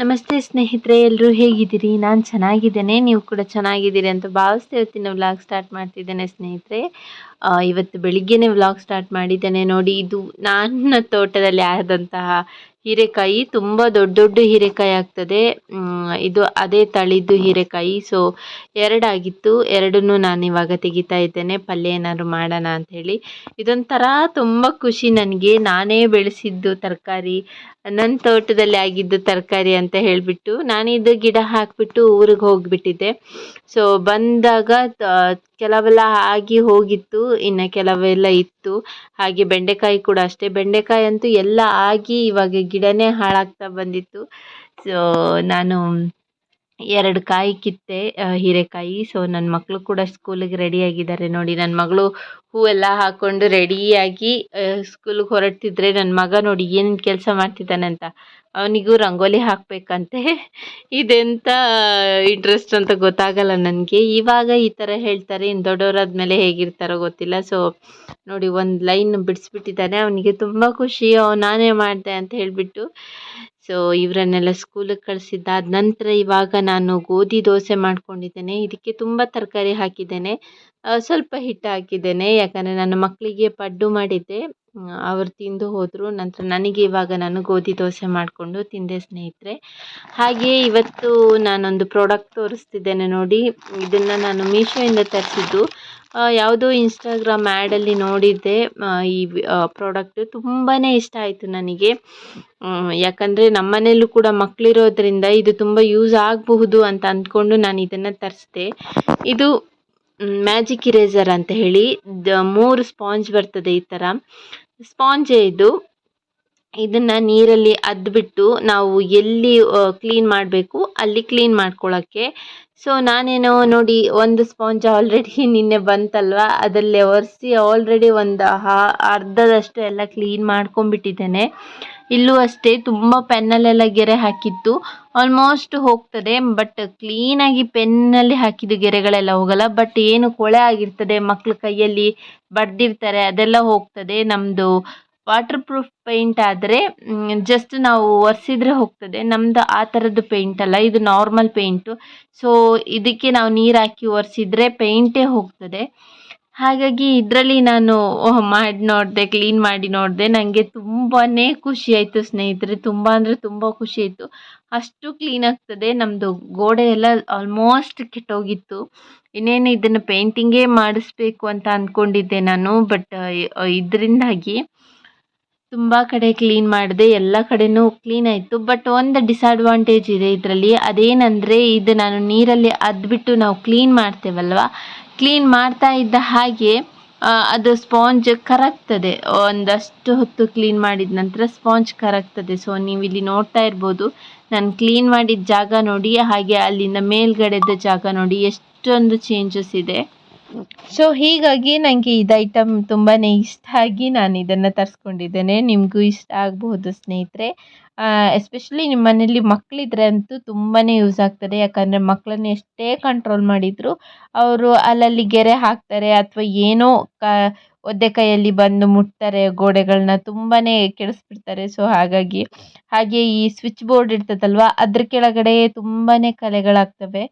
ನಮಸ್ತೆ ಸ್ನೇಹಿತರೆ ಎಲ್ಲರೂ ಹೇಗಿದ್ದೀರಿ? ನಾನು ಚೆನ್ನಾಗಿದ್ದೇನೆ, ನೀವು ಕೂಡ ಚೆನ್ನಾಗಿದ್ದೀರಿ ಅಂತ ಭಾವಿಸ್ತಾ ಇವತ್ತಿನ ವ್ಲಾಗ್ ಸ್ಟಾರ್ಟ್ ಮಾಡ್ತಿದ್ದೇನೆ ಸ್ನೇಹಿತರೆ. ಇವತ್ತು ಬೆಳಿಗ್ಗೆನೇ ವ್ಲಾಗ್ ಸ್ಟಾರ್ಟ್ ಮಾಡಿದ್ದೇನೆ. ನೋಡಿ, ಇದು ನನ್ನ ತೋಟದಲ್ಲಿ ಆದಂತಹ ಹೀರೆಕಾಯಿ ತುಂಬ ದೊಡ್ಡ ದೊಡ್ಡ ಹೀರೆಕಾಯಿ ಆಗ್ತದೆ. ಇದು ಅದೇ ತಳಿದ್ದು ಹೀರೆಕಾಯಿ. ಸೊ ಎರಡಾಗಿತ್ತು. ಎರಡನ್ನೂ ನಾನು ಇವಾಗ ತೆಗಿತಾ ಇದ್ದೇನೆ. ಪಲ್ಯ ಏನಾದ್ರು ಮಾಡೋಣ ಹೇಳಿ. ಇದೊಂಥರ ತುಂಬ ಖುಷಿ ನನಗೆ. ನಾನೇ ಬೆಳೆಸಿದ್ದು ತರಕಾರಿ ನನ್ನ ತೋಟದಲ್ಲಿ ಆಗಿದ್ದು ತರಕಾರಿ ಅಂತ ಹೇಳಿಬಿಟ್ಟು ಇದು ಗಿಡ ಹಾಕಿಬಿಟ್ಟು ಊರಿಗೆ ಹೋಗಿಬಿಟ್ಟಿದ್ದೆ. ಸೊ ಬಂದಾಗ ಕೆಲವೆಲ್ಲ ಆಗಿ ಹೋಗಿತ್ತು. ಇನ್ನು ಕೆಲವೆಲ್ಲ ಇತ್ತು. ಹಾಗೆ ಬೆಂಡೆಕಾಯಿ ಕೂಡ ಅಷ್ಟೇ. ಬೆಂಡೆಕಾಯಿ ಅಂತೂ ಎಲ್ಲ ಆಗಿ ಇವಾಗ ಗಿಡನೇ ಹಾಳಾಗ್ತಾ ಬಂದಿತ್ತು. ಸೊ ನಾನು ಎರಡು ಕಾಯಿ ಕಿತ್ತೆ ಹೀರೆಕಾಯಿ. ಸೊ ನನ್ನ ಮಕ್ಕಳು ಕೂಡ ಸ್ಕೂಲಿಗೆ ರೆಡಿಯಾಗಿದ್ದಾರೆ ನೋಡಿ. ನನ್ನ ಮಗಳು ಹೂವೆಲ್ಲ ಹಾಕ್ಕೊಂಡು ರೆಡಿಯಾಗಿ ಸ್ಕೂಲಿಗೆ ಹೊರಡ್ತಿದ್ರೆ ನನ್ನ ಮಗ ನೋಡಿ ಏನು ಕೆಲಸ ಮಾಡ್ತಿದ್ದಾನೆ ಅಂತ. ಅವನಿಗೂ ರಂಗೋಲಿ ಹಾಕಬೇಕಂತೆ. ಇದೆಂತ ಇಂಟ್ರೆಸ್ಟ್ ಅಂತ ಗೊತ್ತಾಗಲ್ಲ ನನಗೆ. ಇವಾಗ ಈ ಥರ ಹೇಳ್ತಾರೆ. ಇನ್ನು ದೊಡ್ಡವರಾದ್ಮೇಲೆ ಹೇಗಿರ್ತಾರೋ ಗೊತ್ತಿಲ್ಲ. ಸೊ ನೋಡಿ ಒಂದು ಲೈನ್ ಬಿಡಿಸ್ಬಿಟ್ಟಿದ್ದಾನೆ. ಅವನಿಗೆ ತುಂಬ ಖುಷಿ. ಅವ್ ನಾನೇ ಮಾಡಿದೆ ಅಂತ ಹೇಳಿಬಿಟ್ಟು. ಸೊ ಇವರನ್ನೆಲ್ಲ ಸ್ಕೂಲಿಗೆ ಕಳಿಸಿದ್ದಾದ ನಂತರ ಇವಾಗ ನಾನು ಗೋಧಿ ದೋಸೆ ಮಾಡ್ಕೊಂಡಿದ್ದೇನೆ. ಇದಕ್ಕೆ ತುಂಬ ತರಕಾರಿ ಹಾಕಿದ್ದೇನೆ. ಸ್ವಲ್ಪ ಹಿಟ್ಟು ಹಾಕಿದ್ದೇನೆ. ಯಾಕಂದರೆ ನನ್ನ ಮಕ್ಕಳಿಗೆ ಪಡ್ಡು ಮಾಡಿದ್ದೆ. ಅವರು ತಿಂದು ಹೋದರು. ನಂತರ ನನಗೆ ಇವಾಗ ನಾನು ಗೋಧಿ ದೋಸೆ ಮಾಡಿಕೊಂಡು ತಿಂದೆ ಸ್ನೇಹಿತರೆ. ಹಾಗೆ ಇವತ್ತು ನಾನೊಂದು ಪ್ರಾಡಕ್ಟ್ ತೋರಿಸ್ತಿದ್ದೇನೆ ನೋಡಿ. ಇದನ್ನು ನಾನು ಮೀಶೋಯಿಂದ ತರಿಸಿದ್ದು. ಯಾವುದೋ ಇನ್ಸ್ಟಾಗ್ರಾಮ್ ಆ್ಯಡಲ್ಲಿ ನೋಡಿದ್ದೆ. ಈ ಪ್ರಾಡಕ್ಟು ತುಂಬಾ ಇಷ್ಟ ಆಯಿತು ನನಗೆ. ಯಾಕಂದರೆ ನಮ್ಮನೆಯಲ್ಲೂ ಕೂಡ ಮಕ್ಕಳಿರೋದ್ರಿಂದ ಇದು ತುಂಬ ಯೂಸ್ ಆಗಬಹುದು ಅಂತ ಅಂದ್ಕೊಂಡು ನಾನು ಇದನ್ನು ತರಿಸಿದೆ. ಇದು ಮ್ಯಾಜಿಕ್ ಇರೇಸರ್ ಅಂತ ಹೇಳಿ. ದ, ಮೂರು ಸ್ಪಾಂಜ್ ಬರ್ತದೆ ಈ ಥರ ಸ್ಪಾಂಜೇ ಇದು. ಇದನ್ನು ನೀರಲ್ಲಿ ಅದ್ಬಿಟ್ಟು ನಾವು ಎಲ್ಲಿ ಕ್ಲೀನ್ ಮಾಡಬೇಕು, ಅಲ್ಲಿ ಕ್ಲೀನ್ ಮಾಡ್ಕೊಳ್ಳೋಕ್ಕೆ ಸೊ ನಾನೇನೋ ನೋಡಿ ಒಂದು ಸ್ಪಾಂಜ್ ಆಲ್ರೆಡಿ ನಿನ್ನೆ ಬಂತಲ್ವ? ಅದಲ್ಲೇ ಒರೆಸಿ ಆಲ್ರೆಡಿ ಒಂದು ಅರ್ಧದಷ್ಟು ಎಲ್ಲ ಕ್ಲೀನ್ ಮಾಡ್ಕೊಂಡ್ಬಿಟ್ಟಿದ್ದೇನೆ. ಇಲ್ಲೂ ಅಷ್ಟೇ ತುಂಬ ಪೆನ್ನಲ್ಲೆಲ್ಲ ಗೆರೆ ಹಾಕಿತ್ತು. ಆಲ್ಮೋಸ್ಟ್ ಹೋಗ್ತದೆ ಬಟ್ ಕ್ಲೀನಾಗಿ ಪೆನ್ನಲ್ಲಿ ಹಾಕಿದ ಗೆರೆಗಳೆಲ್ಲ ಹೋಗಲ್ಲ. ಬಟ್ ಏನು ಕೊಳೆ ಆಗಿರ್ತದೆ ಮಕ್ಕಳ ಕೈಯಲ್ಲಿ ಬಡ್ದಿರ್ತಾರೆ ಅದೆಲ್ಲ ಹೋಗ್ತದೆ ನಮ್ಮದು ವಾಟರ್ ಪ್ರೂಫ್ ಪೇಂಟ್ ಆದರೆ ಜಸ್ಟ್ ನಾವು ಒರೆಸಿದ್ರೆ ಹೋಗ್ತದೆ. ನಮ್ದು ಆ ಥರದ್ದು ಪೇಂಟ್ ಅಲ್ಲ, ಇದು ನಾರ್ಮಲ್ ಪೇಂಟು ಸೊ ಇದಕ್ಕೆ ನಾವು ನೀರು ಹಾಕಿ ಒರೆಸಿದ್ರೆ ಪೇಂಟೇ ಹೋಗ್ತದೆ. ಹಾಗಾಗಿ ಇದರಲ್ಲಿ ನಾನು ಮಾಡಿ ನೋಡಿದೆ ಕ್ಲೀನ್ ಮಾಡಿ ನೋಡಿದೆ. ನನಗೆ ತುಂಬಾ ಖುಷಿ ಆಯಿತು ಸ್ನೇಹಿತರೆ. ತುಂಬ ಅಂದರೆ ತುಂಬ ಖುಷಿ ಆಯಿತು. ಅಷ್ಟು ಕ್ಲೀನ್ ಆಗ್ತದೆ. ನಮ್ಮದು ಗೋಡೆ ಎಲ್ಲ ಆಲ್ಮೋಸ್ಟ್ ಕೆಟ್ಟೋಗಿತ್ತು. ಇನ್ನೇನು ಇದನ್ನು ಪೇಂಟಿಂಗೇ ಮಾಡಿಸ್ಬೇಕು ಅಂತ ಅಂದ್ಕೊಂಡಿದ್ದೆ ನಾನು ಬಟ್ ಇದರಿಂದಾಗಿ ತುಂಬ ಕಡೆ ಕ್ಲೀನ್ ಮಾಡಿದೆ, ಎಲ್ಲ ಕಡೆನೂ ಕ್ಲೀನ್ ಆಯಿತು. ಬಟ್ ಒಂದು ಡಿಸ್ಅಡ್ವಾಂಟೇಜ್ ಇದೆ ಇದರಲ್ಲಿ. ಅದೇನೆಂದರೆ, ಇದು ನಾನು ನೀರಲ್ಲಿ ಅದ್ಬಿಟ್ಟು ನಾವು ಕ್ಲೀನ್ ಮಾಡ್ತೇವಲ್ವ? ಕ್ಲೀನ್ ಮಾಡ್ತಾ ಇದ್ದ ಹಾಗೆ ಅದು ಸ್ಪಾಂಜ್ ಕರಗ್ತದೆ. ಒಂದಷ್ಟು ಹೊತ್ತು ಕ್ಲೀನ್ ಮಾಡಿದ ನಂತರ ಸ್ಪಾಂಜ್ ಕರಗ್ತದೆ. ಸೊ ನೀವು ಇಲ್ಲಿ ನೋಡ್ತಾ ಇರ್ಬೋದು. ನಾನು ಕ್ಲೀನ್ ಮಾಡಿದ ಜಾಗ ನೋಡಿ, ಹಾಗೆ ಅಲ್ಲಿಂದ ಮೇಲ್ಗಡೆದ ಜಾಗ ನೋಡಿ, ಎಷ್ಟೊಂದು ಚೇಂಜಸ್ ಇದೆ. ಸೊ ಹೀಗಾಗಿ ನನಗೆ ಇದು ಐಟಮ್ ತುಂಬಾ ಇಷ್ಟ ಆಗಿ ನಾನು ಇದನ್ನು ತರಿಸ್ಕೊಂಡಿದ್ದೇನೆ. ನಿಮಗೂ ಇಷ್ಟ ಆಗಬಹುದು ಸ್ನೇಹಿತರೆ. ಎಸ್ಪೆಷಲಿ ನಿಮ್ಮ ಮನೇಲಿ ಮಕ್ಕಳಿದ್ರೆ ಅಂತೂ ತುಂಬಾ ಯೂಸ್ ಆಗ್ತದೆ. ಯಾಕಂದರೆ ಮಕ್ಕಳನ್ನ ಎಷ್ಟೇ ಕಂಟ್ರೋಲ್ ಮಾಡಿದರೂ, ಅವರು ಅಲ್ಲಲ್ಲಿ ಗೆರೆ ಹಾಕ್ತಾರೆ ಅಥವಾ ಏನೋ ಕ, ಒದ್ದೆ ಕೈಯಲ್ಲಿ ಬಂದು ಮುಟ್ತಾರೆ ಗೋಡೆಗಳನ್ನ ತುಂಬಾ ಕೆಡಿಸ್ಬಿಡ್ತಾರೆ. ಸೊ ಹಾಗಾಗಿ, ಹಾಗೆ ಈ ಸ್ವಿಚ್ ಬೋರ್ಡ್ ಇರ್ತದಲ್ವ, ಅದ್ರ ಕೆಳಗಡೆ ತುಂಬಾ ಕಲೆಗಳಾಗ್ತವೆ.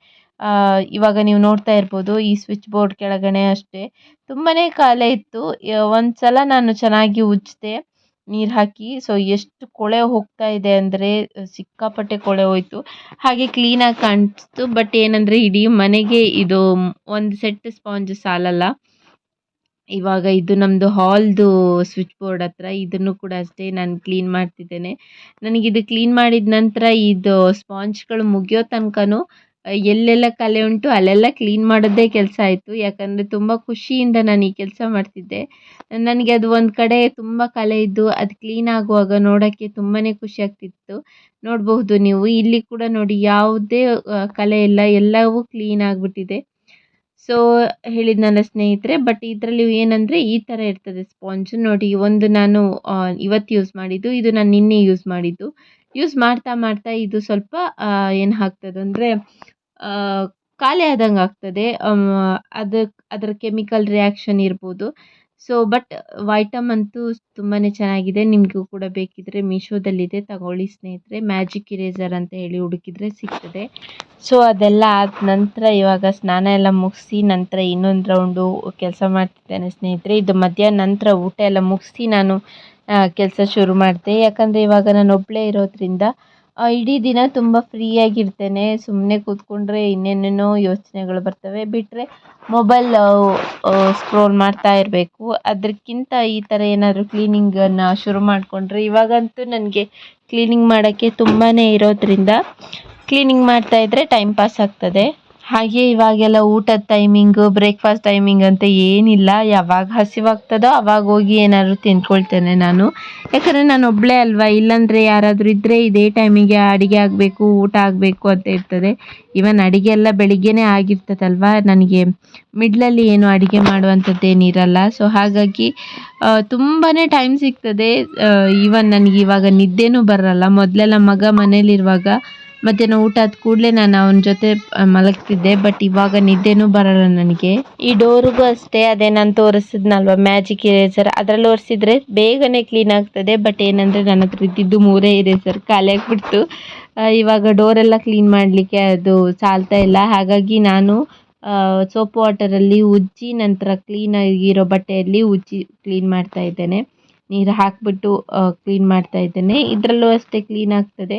ಇವಾಗ ನೀವು ನೋಡ್ತಾ ಇರ್ಬೋದು ಈ ಸ್ವಿಚ್ ಬೋರ್ಡ್ ಕೆಳಗಡೆ ಅಷ್ಟೇ. ತುಂಬಾ ಕಾಲೆ ಇತ್ತು. ಒಂದು ಸಲ ನಾನು ಚೆನ್ನಾಗಿ ಉಜ್ಜಿದೆ, ನೀರು ಹಾಕಿ. ಸೊ ಎಷ್ಟು ಕೊಳೆ ಹೋಗ್ತಾ ಇದೆ ಅಂದರೆ, ಸಿಕ್ಕಾಪಟ್ಟೆ ಕೊಳೆ ಹೋಯ್ತು. ಹಾಗೆ ಕ್ಲೀನಾಗಿ ಕಾಣಿಸ್ತು ಬಟ್ ಏನಂದರೆ, ಇಡೀ ಮನೆಗೆ ಇದು ಒಂದು ಸೆಟ್ ಸ್ಪಾಂಜ್ ಸಾಲಲ್ಲ. ಇವಾಗ ಇದು ನಮ್ಮದು ಹಾಲ್ದು ಸ್ವಿಚ್ ಬೋರ್ಡ್ ಹತ್ರ. ಇದನ್ನು ಕೂಡ ಅಷ್ಟೇ ನಾನು ಕ್ಲೀನ್ ಮಾಡ್ತಿದ್ದೇನೆ. ನನಗಿದು ಕ್ಲೀನ್ ಮಾಡಿದ ನಂತರ ಇದು ಸ್ಪಾಂಜ್ಗಳು ಮುಗಿಯೋ ತನಕನೂ ಎಲ್ಲೆಲ್ಲ ಕಲೆ ಉಂಟು ಅಲ್ಲೆಲ್ಲ ಕ್ಲೀನ್ ಮಾಡೋದೇ ಕೆಲಸ ಆಯಿತು. ಯಾಕಂದರೆ ತುಂಬ ಖುಷಿಯಿಂದ ನಾನು ಈ ಕೆಲಸ ಮಾಡ್ತಿದ್ದೆ. ನನಗೆ ಅದು ಒಂದು ಕಡೆ ತುಂಬ ಕಲೆ ಇದ್ದು ಅದು ಕ್ಲೀನ್ ಆಗುವಾಗ ನೋಡೋಕ್ಕೆ ತುಂಬಾ ಖುಷಿ ಆಗ್ತಿತ್ತು. ನೋಡಬಹುದು ನೀವು. ಇಲ್ಲಿ ಕೂಡ ನೋಡಿ ಯಾವುದೇ ಕಲೆ ಇಲ್ಲ. ಎಲ್ಲವೂ ಕ್ಲೀನ್ ಆಗಿಬಿಟ್ಟಿದೆ. ಸೊ ಹೇಳಿದ್ನಲ್ಲ ಸ್ನೇಹಿತರೆ ಬಟ್ ಇದರಲ್ಲಿ ಏನಂದರೆ ಈ ಥರ ಇರ್ತದೆ ಸ್ಪಾಂಜ್ ನೋಡಿ ಒಂದು ನಾನು ಇವತ್ತು ಯೂಸ್ ಮಾಡಿದ್ದು, ಇದು ನಾನು ನಿನ್ನೆ ಯೂಸ್ ಮಾಡಿದ್ದು. ಯೂಸ್ ಮಾಡ್ತಾ ಮಾಡ್ತಾ ಇದು ಸ್ವಲ್ಪ ಏನು ಆಗ್ತದೆ ಅಂದರೆ ಖಾಲಿ ಆದಂಗೆ ಆಗ್ತದೆ. ಅದಕ್ಕೆ ಅದರ ಕೆಮಿಕಲ್ ರಿಯಾಕ್ಷನ್ ಇರ್ಬೋದು. ಸೊ ಬಟ್ ವೈಟಮ್ ಅಂತೂ ತುಂಬಾ ಚೆನ್ನಾಗಿದೆ. ನಿಮಗೂ ಕೂಡ ಬೇಕಿದ್ದರೆ ಮೀಶೋದಲ್ಲಿದೆ ತಗೊಳ್ಳಿ ಸ್ನೇಹಿತರೆ. ಮ್ಯಾಜಿಕ್ ಇರೇಸರ್ ಅಂತ ಹೇಳಿ ಹುಡುಕಿದ್ರೆ ಸಿಗ್ತದೆ. ಸೊ ಅದೆಲ್ಲ ಆದ ನಂತರ ಇವಾಗ ಸ್ನಾನ ಎಲ್ಲ ಮುಗಿಸಿ ನಂತರ ಇನ್ನೊಂದು ರೌಂಡು ಕೆಲಸ ಮಾಡ್ತಿದ್ದೇನೆ ಸ್ನೇಹಿತರೆ. ಇದು ಮಧ್ಯಾಹ್ನ ನಂತರ ಊಟ ಎಲ್ಲ ಮುಗಿಸಿ ನಾನು ಕೆಲಸ ಶುರು ಮಾಡಿದೆ. ಯಾಕಂದರೆ ಇವಾಗ ನಾನು ಒಬ್ಬಳೇ ಇರೋದ್ರಿಂದ ಇಡೀ ದಿನ ತುಂಬ ಫ್ರೀಯಾಗಿರ್ತೇನೆ ಸುಮ್ಮನೆ ಕೂತ್ಕೊಂಡ್ರೆ ಇನ್ನೇನೇನೋ ಯೋಚನೆಗಳು ಬರ್ತವೆ. ಬಿಟ್ಟರೆ ಮೊಬೈಲ್ ಸ್ಕ್ರೋಲ್ ಮಾಡ್ತಾ ಇರಬೇಕು. ಅದಕ್ಕಿಂತ ಈ ಥರ ಏನಾದರೂ ಕ್ಲೀನಿಂಗನ್ನು ಶುರು ಮಾಡಿಕೊಂಡ್ರೆ, ಇವಾಗಂತೂ ನನಗೆ ಕ್ಲೀನಿಂಗ್ ಮಾಡೋಕ್ಕೆ ತುಂಬಾ ಇರೋದ್ರಿಂದ ಕ್ಲೀನಿಂಗ್ ಮಾಡ್ತಾ ಇದ್ದರೆ ಟೈಮ್ ಪಾಸ್ ಆಗ್ತದೆ. ಹಾಗೆ ಇವಾಗೆಲ್ಲ ಊಟದ ಟೈಮಿಂಗು ಬ್ರೇಕ್ಫಾಸ್ಟ್ ಟೈಮಿಂಗ್ ಅಂತ ಏನಿಲ್ಲ. ಯಾವಾಗ ಹಸಿವಾಗ್ತದೋ ಅವಾಗ ಹೋಗಿ ಏನಾದರೂ ತಿನ್ಕೊಳ್ತೇನೆ ನಾನು. ಯಾಕಂದರೆ ನಾನು ಒಬ್ಬಳೇ ಅಲ್ವಾ? ಇಲ್ಲಾಂದರೆ ಯಾರಾದರೂ ಇದ್ದರೆ ಇದೇ ಟೈಮಿಗೆ ಅಡುಗೆ ಆಗಬೇಕು, ಊಟ ಆಗಬೇಕು ಅಂತ ಇರ್ತದೆ. ಇವನ್ ಅಡುಗೆ ಎಲ್ಲ ಬೆಳಿಗ್ಗೆನೇ ಆಗಿರ್ತದಲ್ವಾ? ನನಗೆ ಮಿಡ್ಲಲ್ಲಿ ಏನು ಅಡುಗೆ ಮಾಡುವಂಥದ್ದೇನಿರಲ್ಲ ಸೊ ಹಾಗಾಗಿ ತುಂಬಾ ಟೈಮ್ ಸಿಗ್ತದೆ. ಈವನ್ ನನಗೆ ಇವಾಗ ನಿದ್ದೆನೂ ಬರಲ್ಲ. ಮೊದಲೆಲ್ಲ ಮಗ ಮನೇಲಿರುವಾಗ ಮಧ್ಯಾಹ್ನ ಊಟ ಆದ ಕೂಡಲೇ ನಾನು ಅವನ ಜೊತೆ ಮಲಗ್ತಿದ್ದೆ ಬಟ್ ಇವಾಗ ನಿದ್ದೆನೂ ಬರಲ್ಲ ನನಗೆ. ಈ ಡೋರಿಗೂ ಅಷ್ಟೇ, ಅದೇ ನಾನು ತೋರಿಸಿದ್ನಲ್ವ, ಮ್ಯಾಜಿಕ್ ಇರೇಸರ್ ಅದರಲ್ಲಿ ಒರೆಸಿದ್ರೆ ಬೇಗನೆ ಕ್ಲೀನ್ ಆಗ್ತದೆ ಬಟ್ ಏನಂದರೆ ನನ್ನ ಹತ್ರ ಇದ್ದಿದ್ದು ಮೂರೇ ಇರೇಸರ್ ಖಾಲಿ ಆಗಿಬಿಡ್ತು. ಇವಾಗ ಡೋರೆಲ್ಲ ಕ್ಲೀನ್ ಮಾಡಲಿಕ್ಕೆ ಅದು ಸಾಲ್ತಾ ಇಲ್ಲ. ಹಾಗಾಗಿ ನಾನು ಸೋಪ್ ವಾಟರಲ್ಲಿ ಉಜ್ಜಿ ನಂತರ ಕ್ಲೀನಾಗಿರೋ ಬಟ್ಟೆಯಲ್ಲಿ ಉಜ್ಜಿ ಕ್ಲೀನ್ ಮಾಡ್ತಾ ಇದ್ದೇನೆ. ನೀರು ಹಾಕಿಬಿಟ್ಟು ಕ್ಲೀನ್ ಮಾಡ್ತಾ ಇದ್ದೇನೆ. ಇದರಲ್ಲೂ ಅಷ್ಟೇ ಕ್ಲೀನ್ ಆಗ್ತದೆ.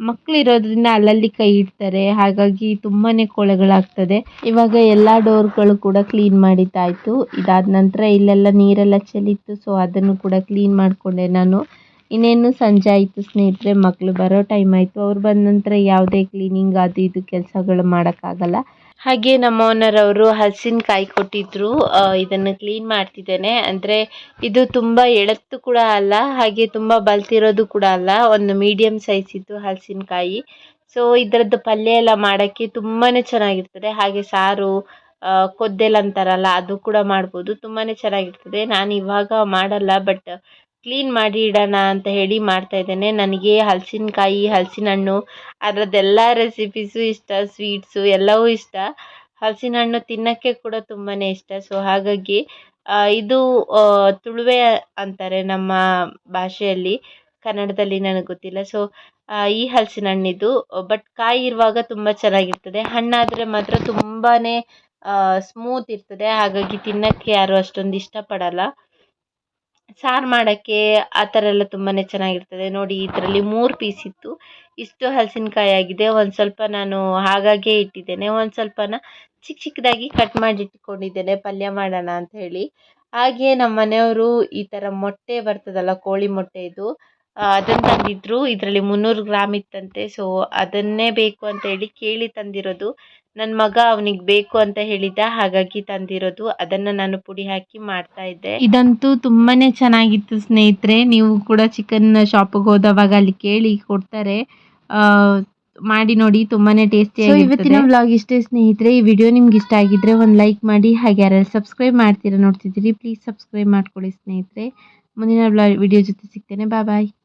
ಮಕ್ಳು ಇರೋದ್ರಿಂದ ಅಲ್ಲಲ್ಲಿ ಕೈ ಇಡ್ತಾರೆ. ಹಾಗಾಗಿ ತುಂಬಾ ಕೊಳೆಗಳಾಗ್ತದೆ. ಇವಾಗ ಎಲ್ಲ ಡೋರ್ಗಳು ಕೂಡ ಕ್ಲೀನ್ ಮಾಡಿದ್ದಾಯಿತು ಇದಾದ ನಂತರ ಇಲ್ಲೆಲ್ಲ ನೀರೆಲ್ಲ ಚೆಲ್ಲಿತ್ತು. ಸೊ ಅದನ್ನು ಕೂಡ ಕ್ಲೀನ್ ಮಾಡಿಕೊಂಡೆ ನಾನು. ಇನ್ನೇನು ಸಂಜೆ ಆಯಿತು ಸ್ನೇಹಿತರೆ ಮಕ್ಕಳು ಬರೋ ಟೈಮ್ ಆಯಿತು. ಅವ್ರು ಬಂದ ನಂತರ ಯಾವುದೇ ಕ್ಲೀನಿಂಗ್ ಅದು ಇದು ಕೆಲಸಗಳು ಮಾಡೋಕ್ಕಾಗಲ್ಲ. ಹಾಗೆ ನಮ್ಮ ಓನರ್ ಅವರು ಹಲಸಿನಕಾಯಿ ಕೊಟ್ಟಿದ್ರು. ಇದನ್ನು ಕ್ಲೀನ್ ಮಾಡ್ತಿದ್ದೇನೆ. ಅಂದರೆ ಇದು ತುಂಬ ಎಳತ್ತು ಕೂಡ ಅಲ್ಲ, ಹಾಗೆ ತುಂಬ ಬಲ್ತಿರೋದು ಕೂಡ ಅಲ್ಲ. ಒಂದು ಮೀಡಿಯಮ್ ಸೈಜ್ ಇದ್ದು ಹಲಸಿನಕಾಯಿ ಸೊ ಇದರದ್ದು ಪಲ್ಯ ಎಲ್ಲ ಮಾಡೋಕ್ಕೆ ತುಂಬಾ ಚೆನ್ನಾಗಿರ್ತದೆ. ಹಾಗೆ ಸಾರು ಕೊದ್ದೆಲ್ಲ ಕೊದ್ದೆಲ್ ಅಂತಾರಲ್ಲ, ಅದು ಕೂಡ ಮಾಡ್ಬೋದು. ತುಂಬಾ ಚೆನ್ನಾಗಿರ್ತದೆ. ನಾನು ಇವಾಗ ಮಾಡಲ್ಲ ಬಟ್ ಕ್ಲೀನ್ ಮಾಡಿ ಇಡೋಣ ಅಂತ ಹೇಳಿ ಮಾಡ್ತಾ ಇದ್ದೇನೆ. ನನಗೆ ಹಲಸಿನಕಾಯಿ ಹಲಸಿನ ಹಣ್ಣು ಅದರದ್ದೆಲ್ಲ ರೆಸಿಪೀಸು ಇಷ್ಟ ಸ್ವೀಟ್ಸು ಎಲ್ಲವೂ ಇಷ್ಟ. ಹಲಸಿನ ಹಣ್ಣು ತಿನ್ನೋಕ್ಕೆ ಕೂಡ ತುಂಬಾ ಇಷ್ಟ. ಸೊ ಹಾಗಾಗಿ ಇದು ತುಳುವೆ ಅಂತಾರೆ ನಮ್ಮ ಭಾಷೆಯಲ್ಲಿ. ಕನ್ನಡದಲ್ಲಿ ನನಗೆ ಗೊತ್ತಿಲ್ಲ. ಸೊ ಈ ಹಲಸಿನ ಹಣ್ಣಿದು ಬಟ್ ಕಾಯಿ ಇರುವಾಗ ತುಂಬ ಚೆನ್ನಾಗಿರ್ತದೆ. ಹಣ್ಣಾದರೆ ಮಾತ್ರ ತುಂಬಾ ಸ್ಮೂತ್ ಇರ್ತದೆ. ಹಾಗಾಗಿ ತಿನ್ನೋಕ್ಕೆ ಯಾರು ಅಷ್ಟೊಂದು ಇಷ್ಟಪಡಲ್ಲ. ಸಾರು ಮಾಡೋಕ್ಕೆ ಆ ಥರ ಎಲ್ಲ ತುಂಬಾ ಚೆನ್ನಾಗಿರ್ತದೆ. ನೋಡಿ ಇದರಲ್ಲಿ ಮೂರು ಪೀಸ್ ಇತ್ತು. ಇಷ್ಟು ಹಲಸಿನಕಾಯಿ ಆಗಿದೆ ಒಂದು ಸ್ವಲ್ಪ ನಾನು ಹಾಗಾಗೇ ಇಟ್ಟಿದ್ದೇನೆ. ಒಂದು ಸ್ವಲ್ಪನ ಚಿಕ್ಕ ಚಿಕ್ಕದಾಗಿ ಕಟ್ ಮಾಡಿ ಇಟ್ಕೊಂಡಿದ್ದೇನೆ. ಪಲ್ಯ ಮಾಡೋಣ ಅಂತ ಹೇಳಿ. ಹಾಗೆ ನಮ್ಮ ಮನೆಯವರು ಈ ಥರ ಮೊಟ್ಟೆ ಬರ್ತದಲ್ಲ, ಕೋಳಿ ಮೊಟ್ಟೆ ಇದು ಅದನ್ನು ತಂದಿದ್ರು. ಇದರಲ್ಲಿ ಮುನ್ನೂರು ಗ್ರಾಮ್ ಇತ್ತಂತೆ. ಸೊ ಅದನ್ನೇ ಬೇಕು ಅಂತ ಹೇಳಿ ಕೇಳಿ ತಂದಿರೋದು. ನನ್ನ ಮಗ ಅವನಿಗೆ ಬೇಕು ಅಂತ ಹೇಳಿದ್ದ ಹಾಗಾಗಿ ತಂದಿರೋದು. ಅದನ್ನ ನಾನು ಪುಡಿ ಹಾಕಿ ಮಾಡ್ತಾ ಇದ್ದೆ. ಇದಂತೂ ತುಂಬಾನೇ ಚೆನ್ನಾಗಿತ್ತು ಸ್ನೇಹಿತರೆ. ನೀವು ಕೂಡ ಚಿಕನ್ ಶಾಪಿಗೆ ಹೋದವಾಗ ಅಲ್ಲಿ ಕೇಳಿ ಕೊಡ್ತಾರೆ. ಆ, ಮಾಡಿ ನೋಡಿ ತುಂಬಾನೇ ಟೇಸ್ಟಿ ಇವತ್ತಿನ ವ್ಲಾಗ್ ಇಷ್ಟೇ ಸ್ನೇಹಿತರೆ. ಈ ವಿಡಿಯೋ ನಿಮ್ಗೆ ಇಷ್ಟ ಆಗಿದ್ರೆ ಒಂದು ಲೈಕ್ ಮಾಡಿ ಹಾಗೆ ಯಾರು ಸಬ್ಸ್ಕ್ರೈಬ್ ಮಾಡ್ತೀರಾ ನೋಡ್ತಿದ್ದೀರಿ ಪ್ಲೀಸ್ ಸಬ್ಸ್ಕ್ರೈಬ್ ಮಾಡ್ಕೊಳ್ಳಿ ಸ್ನೇಹಿತರೆ. ಮುಂದಿನ ವಿಡಿಯೋ ಜೊತೆ ಸಿಗ್ತೇನೆ. ಬಾಯ್ ಬಾಯ್